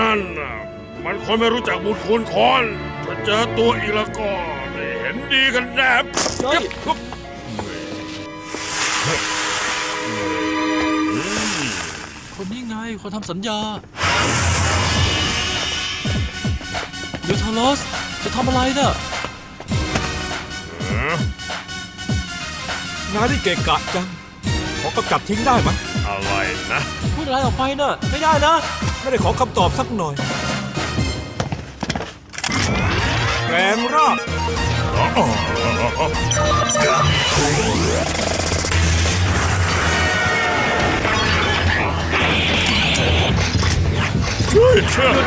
นั่นน่ะมันคนไม่รู้จักบุญคุณคนถ้าเจอตัวอีกแล้วก็ได้เห็นดีกันแน่เฮ้ย คนนี้ไงคนทำสัญญา เดี๋ยวทาลอสจะทำอะไรน่ะงานที่เกะกะจังขอกำจัดทิ้งได้ไหมยอะไรนะพู ดอะไรออกไปน่ะ ไม่ได้นะ ไม่ได้ขอคำตอบสักหน่อย แรงร่าง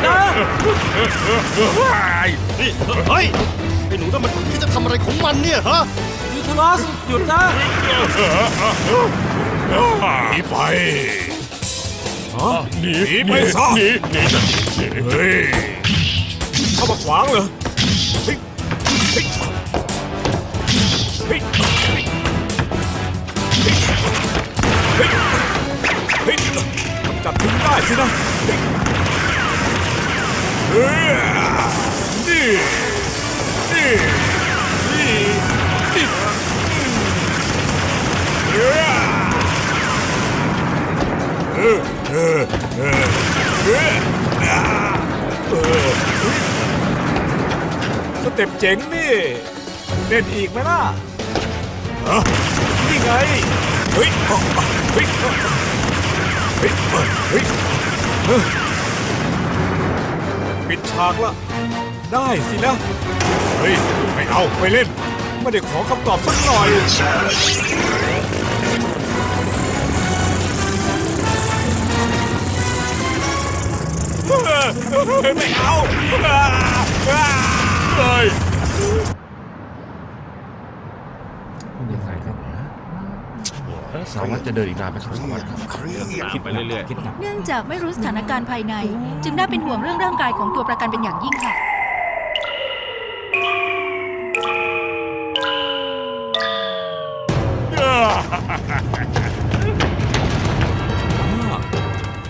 นะว้ายนี่เฮ้ยไอ้หนูนั่นมันคิดจะทำอะไรของมันเนี่ยฮะเดี๋ยวทาลอสหยุดนะ หนีไป ฮะหนีหนีไปซะหนีหนีเฮ้ยเข้ามาขวางเหรอเฮ้ยเฮ้ยเฮ้ยเฮ้ยเฮ้ยกำจัดทิ้งได้สินะเฮ้ยนี่นี่นี่นี่เฮ้ยเออ สเต็ปเจ๋งนี่เล่นอีกไหมล่ะนี่ไงเฮ้ยเฮ้ยเฮ้ยเฮ้ยเฮ้ยเฮ้ยปิดฉากละได้สินะเฮ้ยไม่เอาไปเล่น ไม่ได้ขอคำตอบสักหน่อย ไม่เอาเฮ้ยสามารถจะเดินอีกนานไหมครับสามารถครับคิดไปเรื่อยๆคิดหนักเนื่องจากไม่รู้สถานการณ์ภายใน จึงน่าเป็นห่วงเรื่องร่างกายของตัวประกันเป็นอย่างยิ่งค่ะ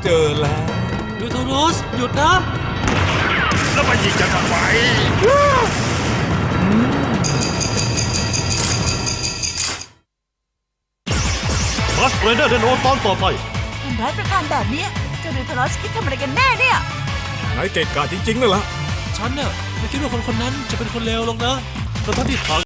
เจอแล้วเดี๋ ยวทาลอสหยุดนะแล้วมายิงกันทำไมบัสเรเดอร์เดนโอตอนต่อไปทำร้ายประกันแบบนี้เจะดูทรอสคิดทำอะไรกันแน่เนี่ย นายเก่งกาจจริงๆนั่นแหละฉันน่ะไม่คิดว่าคนคนนั้นจะเป็นคนเลวหรอกนะแต่ทั้งที่ทาง